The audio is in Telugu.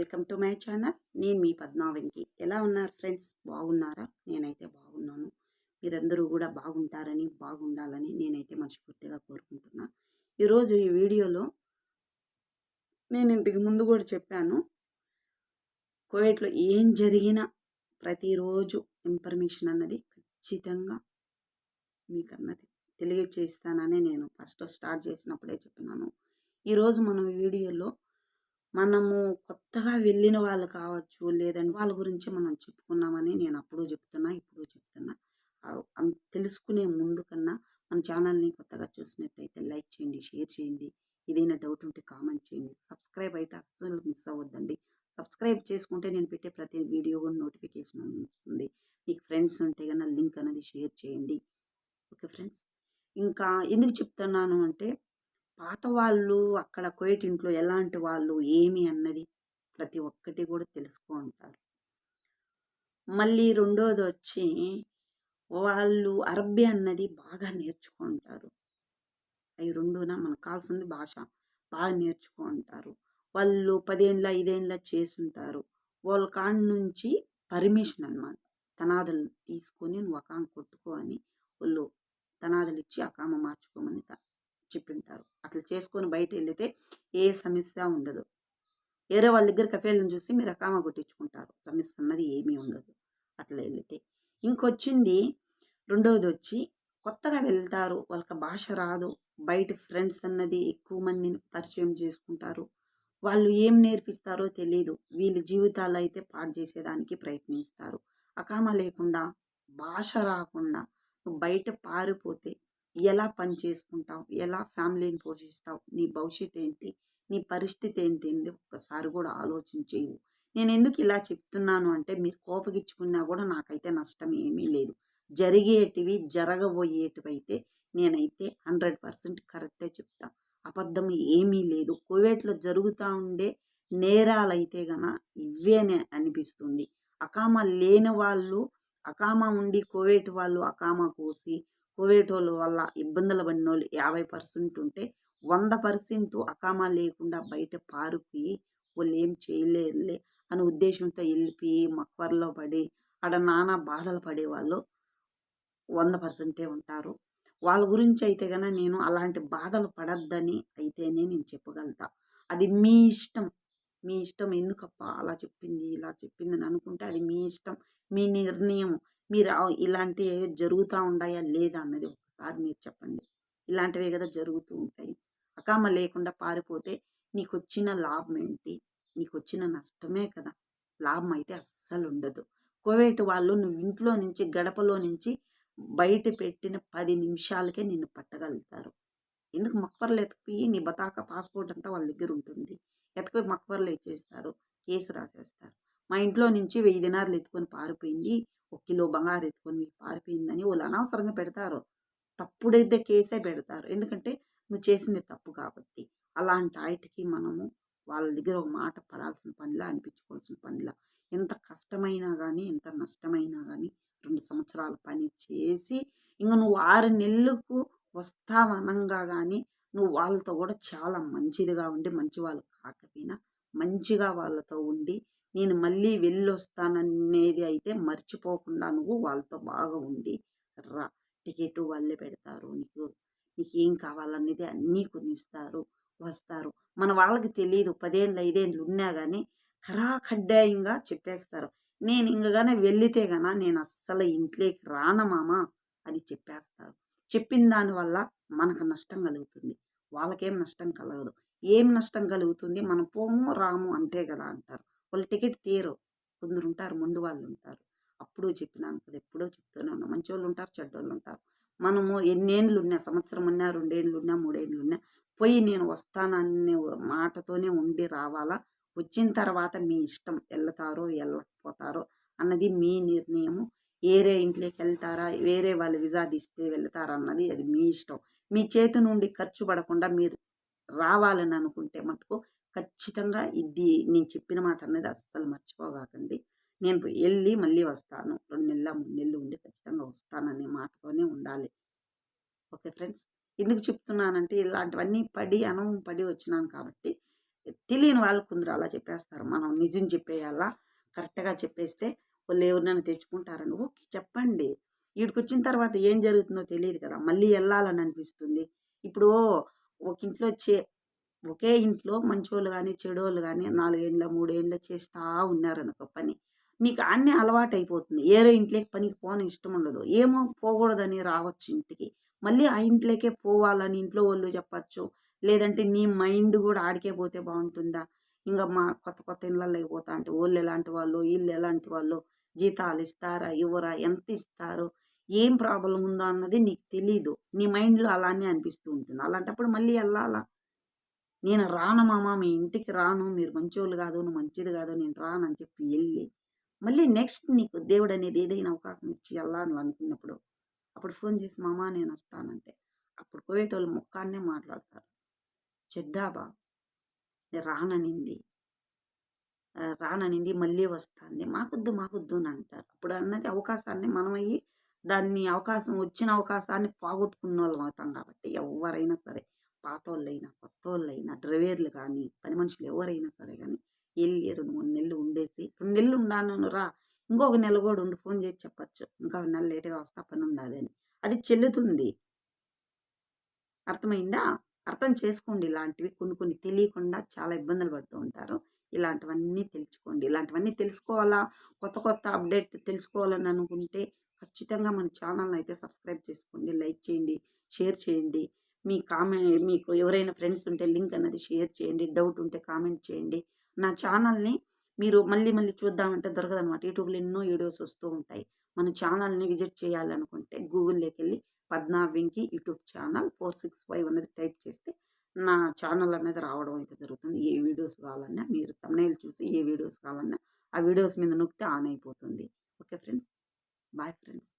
Welcome to my channel. నేను మీ పద్మావెంకి ఎలా ఉన్నారు ఫ్రెండ్స్? బాగున్నారా? నేనైతే బాగున్నాను. మీరందరూ కూడా బాగుంటారని బాగుండాలని నేనైతే మనస్ఫూర్తిగా కోరుకుంటున్నా. ఈరోజు ఈ వీడియోలో నేను ఇంతకు ముందు కూడా చెప్పాను. కోవిడ్లో ఏం జరిగినా ప్రతిరోజు ఇన్ఫర్మేషన్ అన్నది ఖచ్చితంగా మీకు అన్నది తెలియచేస్తానని నేను ఫస్ట్ స్టార్ట్ చేసినప్పుడే చెప్పినాను. ఈరోజు మనం వీడియోలో మనము కొత్తగా వెళ్ళిన వాళ్ళు కావచ్చు లేదంటే వాళ్ళ గురించి మనం చెప్పుకున్నామని నేను అప్పుడు చెప్తున్నా ఇప్పుడు చెప్తున్నా. తెలుసుకునే ముందు కన్నా మన ఛానల్ని కొత్తగా చూసినట్టయితే లైక్ చేయండి షేర్ చేయండి. ఏదైనా డౌట్ ఉంటే కామెంట్ చేయండి. సబ్స్క్రైబ్ అయితే అస్సలు మిస్ అవ్వద్దండి. సబ్స్క్రైబ్ చేసుకుంటే నేను పెట్టే ప్రతి వీడియో కూడా నోటిఫికేషన్ ఉంటుంది మీకు ఫ్రెండ్స్ ఉంటే కన్నా లింక్ అనేది షేర్ చేయండి. Okay friends. ఇంకా ఎందుకు చెప్తున్నాను అంటే పాత వాళ్ళు అక్కడ కోయటింట్లో ఎలాంటి వాళ్ళు ఏమి అన్నది ప్రతి ఒక్కటి కూడా తెలుసుకో ఉంటారు. మళ్ళీ రెండోది వచ్చి వాళ్ళు అరబ్బీ అన్నది బాగా నేర్చుకుంటారు అవి రెండున మనకు కావాల్సింది భాష బాగా నేర్చుకుంటారు వాళ్ళు పదేండ్ల ఐదేండ్ల చేసుంటారు. వాళ్ళ కాడ నుంచి పర్మిషన్ అన్నమాట. తనాదులు తీసుకొని నువ్వు అకామ కొట్టుకో అని వాళ్ళు తనాదులు ఇచ్చి అకామ మార్చుకోమని చెప్పింటారు అట్లా చేసుకొని బయట వెళితే ఏ సమస్య ఉండదు. వేరే వాళ్ళ దగ్గర కఫేలను చూసి మీరు అకామ కొట్టించుకుంటారు. సమస్య అన్నది ఏమీ ఉండదు. అట్లా వెళితే. ఇంకొచ్చింది రెండవది వచ్చి కొత్తగా వెళ్తారు. వాళ్ళకి భాష రాదు. బయట ఫ్రెండ్స్ అన్నది ఎక్కువ మందిని పరిచయం చేసుకుంటారు. వాళ్ళు ఏం నేర్పిస్తారో తెలియదు వీళ్ళ జీవితాలు అయితే పాడు చేసేదానికి ప్రయత్నిస్తారు. అకామ లేకుండా భాష రాకుండా బయట పారిపోతే ఎలా పని చేసుకుంటావు? ఎలా ఫ్యామిలీని పోషిస్తావు? నీ భవిష్యత్తు ఏంటి? నీ పరిస్థితి ఏంటి? ఒక్కసారి కూడా ఆలోచించేవు నేను ఎందుకు ఇలా చెప్తున్నాను అంటే మీరు కోపగించుకున్నా కూడా నాకైతే నష్టం ఏమీ లేదు. జరిగేటివి జరగబోయేటివి అయితే నేనైతే హండ్రెడ్ పర్సెంట్ కరెక్టే చెప్తా. అబద్ధం ఏమీ లేదు. కువైట్లో జరుగుతూ ఉండే నేరాలు అయితే గన ఇవేనే అనిపిస్తుంది. అకామ లేని వాళ్ళు అకామ ఉండి కువైట్ వాళ్ళు అకామ కోసి కువైట్ వల్ల ఇబ్బందులు పడిన వాళ్ళు యాభై పర్సెంట్ ఉంటే వంద పర్సెంట్ అకామా లేకుండా బయట పారిపోయి వాళ్ళు ఏం చేయలేరులే అనే ఉద్దేశంతో వెళ్ళిపోయి మక్వర్లో పడి ఆడ నానా బాధలు పడేవాళ్ళు వంద పర్సెంటే ఉంటారు. వాళ్ళ గురించి అయితే గన నేను అలాంటి బాధలు పడద్దని అయితేనే నేను చెప్పగలుగుతా. అది మీ ఇష్టం. మీ ఇష్టం ఎందుకప్ప అలా చెప్పింది ఇలా చెప్పింది అని అనుకుంటే అది మీ ఇష్టం మీ నిర్ణయం మీరు ఇలాంటివి జరుగుతూ ఉన్నాయా లేదా? అన్నది ఒకసారి మీరు చెప్పండి. ఇలాంటివే కదా జరుగుతూ ఉంటాయి. అకామ లేకుండా పారిపోతే నీకు వచ్చిన లాభం ఏంటి నీకు వచ్చిన నష్టమే కదా. లాభం అయితే అస్సలు ఉండదు కోవేటి వాళ్ళు నువ్వు ఇంట్లో నుంచి గడపలో నుంచి బయట పెట్టిన పది నిమిషాలకే నిన్ను పట్టగలుగుతారు. ఎందుకు మక్బర్లు ఎత్తుకుపోయి నీ బతాక పాస్పోర్ట్ అంతా వాళ్ళ దగ్గర ఉంటుంది. ఎత్తుకుపోయి మక్బర్లు ఇచ్చేస్తారు కేసు రాసేస్తారు. మా ఇంట్లో నుంచి వెయ్యి దినార్లు ఎత్తుకొని పారిపోయింది ఒక కిలో బంగారు ఎత్తుకొని పారిపోయిందని వాళ్ళు అనవసరంగా పెడతారు. తప్పుడైతే కేసే పెడతారు. ఎందుకంటే నువ్వు చేసింది తప్పు కాబట్టి. అలాంటి ఆయటికి మనము వాళ్ళ దగ్గర ఒక మాట పడాల్సిన పనిలా అనిపించుకోవాల్సిన పనిలా. ఎంత కష్టమైనా కానీ ఎంత నష్టమైనా కానీ రెండు సంవత్సరాల పని చేసి ఇంక నువ్వు ఆరు నెలలకు వస్తావనంగా కానీ నువ్వు వాళ్ళతో కూడా చాలా మంచిదిగా ఉండి మంచి వాళ్ళు కాకపోయినా మంచిగా వాళ్ళతో ఉండి నేను మళ్ళీ వెళ్ళొస్తాననేది అయితే మర్చిపోకుండా నువ్వు వాళ్ళతో బాగా ఉండి రా. టికెట్ వాళ్ళే పెడతారు. నీకు నీకు ఏం కావాలనేది అన్నీ కొనిస్తారు వస్తారు. మన వాళ్ళకి తెలియదు పదేళ్ళు ఐదేళ్ళు ఉన్నా కానీ ఖరాఖడ్డాయంగా చెప్పేస్తారు. నేను ఇంకగానే వెళ్ళితే గన నేను అస్సలు ఇంట్లోకి రాన మామా అని చెప్పేస్తారు. చెప్పిన దానివల్ల మనకు నష్టం కలుగుతుంది. వాళ్ళకేం నష్టం కలగదు. ఏం నష్టం కలుగుతుంది? మనం పోము రాము అంతే కదా అంటారు. వాళ్ళు టికెట్ తీరు కొందరు ఉంటారు ముందు వాళ్ళు ఉంటారు అప్పుడు చెప్పినాను కదా ఎప్పుడో చెప్తూనే. ఉన్నా మంచి వాళ్ళు ఉంటారు చెడ్డోళ్ళు ఉంటారు మనము ఎన్నేళ్ళు ఉన్నా సంవత్సరం ఉన్నా రెండేళ్ళు ఉన్నా మూడేళ్ళు ఉన్నా పోయి నేను వస్తాననే మాటతోనే ఉండి రావాలా? వచ్చిన తర్వాత మీ ఇష్టం వెళ్తారో వెళ్ళకపోతారో అన్నది మీ నిర్ణయము. వేరే ఇంట్లోకి వెళ్తారా వేరే వాళ్ళు విజా తీస్తే వెళ్తారా అన్నది అది మీ ఇష్టం. మీ చేతి నుండి ఖర్చు పడకుండా మీరు రావాలని అనుకుంటే మటుకు ఖచ్చితంగా ఇది నేను చెప్పిన మాట అనేది అస్సలు మర్చిపోగాకండి. నేను వెళ్ళి మళ్ళీ వస్తాను. రెండు నెలల మూడు నెలలు ఉండి ఖచ్చితంగా వస్తాననే మాటతోనే ఉండాలి. Okay friends? ఎందుకు చెప్తున్నానంటే ఇలాంటివన్నీ పడి అనం పడి వచ్చినాను కాబట్టి తెలియని వాళ్ళు కొందరు అలా చెప్పేస్తారు. మనం నిజం చెప్పేయాలా? కరెక్ట్గా చెప్పేస్తే వాళ్ళు ఎవరినైనా తెచ్చుకుంటారని ఓకే చెప్పండి. వీడికి వచ్చిన తర్వాత ఏం జరుగుతుందో తెలియదు కదా. మళ్ళీ వెళ్ళాలని అనిపిస్తుంది. ఇప్పుడు ఒక ఇంట్లో చే ఒకే ఇంట్లో మంచోళ్ళు కానీ చెడోళ్ళు కానీ నాలుగేండ్ల మూడేండ్ల చేస్తూ ఉన్నారనుకో పని. నీకు అన్నీ అలవాటు అయిపోతుంది ఏరే ఇంట్లోకి పనికి పోని ఇష్టం ఉండదు. ఏమో పోకూడదని రావచ్చు ఇంటికి. మళ్ళీ ఆ ఇంట్లోకే పోవాలని ఇంట్లో వాళ్ళు చెప్పచ్చు. లేదంటే నీ మైండ్ కూడా ఆడికే పోతే బాగుంటుందా? ఇంకా మా కొత్త కొత్త ఇళ్ళకి పోతా అంటే వాళ్ళు ఎలాంటి వాళ్ళు వీళ్ళు ఎలాంటి వాళ్ళు జీతాలు ఇస్తారా ఇవ్వరా ఎంత ఇస్తారు ఏం ప్రాబ్లం ఉందో అన్నది నీకు తెలీదు. నీ మైండ్లో అలానే అనిపిస్తూ ఉంటుంది. అలాంటప్పుడు మళ్ళీ వెళ్ళాలా? నేను రాను మామ మీ ఇంటికి రాను మీరు మంచోళ్ళు కాదు నువ్వు మంచిది కాదు నేను రానని చెప్పి వెళ్ళి మళ్ళీ నెక్స్ట్ నీకు దేవుడు అనేది ఏదైనా అవకాశం ఇచ్చి వెళ్ళాలని అనుకున్నప్పుడు అప్పుడు ఫోన్ చేసి మామ నేను వస్తానంటే అప్పుడు పోయేటోళ్ళు ముఖాన్నే మాట్లాడతారు. చెద్దాబా రాననింది రాననింది మళ్ళీ వస్తుంది మాకొద్దు మాకొద్దు అని అంటారు. అప్పుడు అన్నది అవకాశాన్ని మనమయ్యి దాన్ని అవకాశం వచ్చిన అవకాశాన్ని పోగొట్టుకున్న వాళ్ళం అవుతాం కాబట్టి ఎవరైనా సరే పాత వాళ్ళైనా కొత్త వాళ్ళైనా డ్రైవర్లు కానీ పని మనుషులు ఎవరైనా సరే కానీ వెళ్ళి రెండు మూడు నెలలు ఉండేసి రెండు నెలలు ఉన్నాను రా ఇంకొక నెల కూడా ఉండి ఫోన్ చేసి చెప్పచ్చు. ఇంకొక నెల లేటుగా వస్తా పని ఉండదని అది చెల్లుతుంది. అర్థమైందా? అర్థం చేసుకోండి ఇలాంటివి. కొన్ని కొన్ని తెలియకుండా చాలా ఇబ్బందులు పడుతూ ఉంటారు. ఇలాంటివన్నీ తెలుసుకోండి. ఇలాంటివన్నీ తెలుసుకోవాలా? కొత్త కొత్త అప్డేట్ తెలుసుకోవాలని అనుకుంటే ఖచ్చితంగా మన ఛానల్ని అయితే సబ్స్క్రైబ్ చేసుకోండి లైక్ చేయండి షేర్ చేయండి. మీ కామెంట్ మీకు ఎవరైనా ఫ్రెండ్స్ ఉంటే లింక్ అన్నది షేర్ చేయండి డౌట్ ఉంటే కామెంట్ చేయండి. నా ఛానల్ని మీరు మళ్ళీ మళ్ళీ చూద్దామంటే దొరకదనమాట యూట్యూబ్లో ఎన్నో వీడియోస్ వస్తూ ఉంటాయి. మన ఛానల్ని విజిట్ చేయాలనుకుంటే గూగుల్లోకి వెళ్ళి పద్నా Venki YouTube channel four six five అనేది టైప్ చేస్తే నా ఛానల్ అనేది రావడం అయితే జరుగుతుంది. ఏ వీడియోస్ కావాలన్నా మీరు తమిళ చూసి ఏ వీడియోస్ కావాలన్నా ఆ వీడియోస్ మీద నొక్కితే ఆన్ అయిపోతుంది. Okay friends? Bye friends.